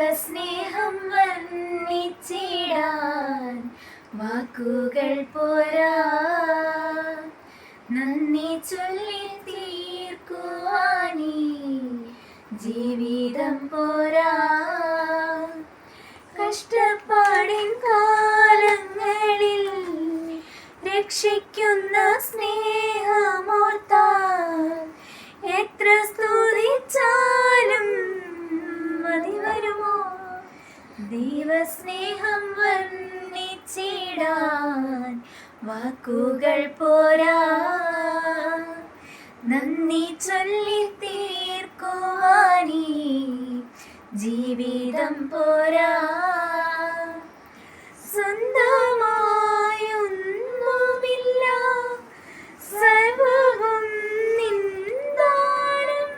ദൈവസ്നേഹം വർണിച്ചിടാൻ വാക്കുകൾ പോരാ നന്ദി ചൊല്ലി തീർക്കുവാനീ ജീവിതം പോരാ കഷ്ടപ്പാടിൻ കാലങ്ങളിൽ രക്ഷിക്കുന്ന സ്നേഹമോർത്താൽ ദൈവസ്നേഹം വർണിച്ചിടാൻ വാക്കുകൾ പോരാ. നന്ദി ചൊല്ലി തീർക്കുവാനീ ജീവിതം പോരാ. സ്വന്തമായൊന്നുമില്ല സർവവും നിന്ദാനം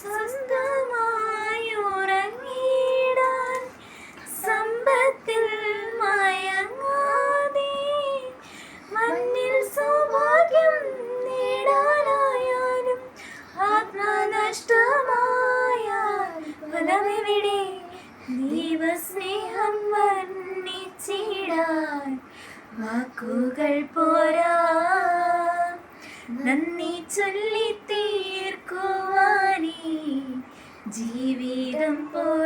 സ്വന്തമായി വാക്കുകൾ പോരാ നന്ദി ചൊല്ലി തീർക്കുവാനേ ജീവിതം പോരാ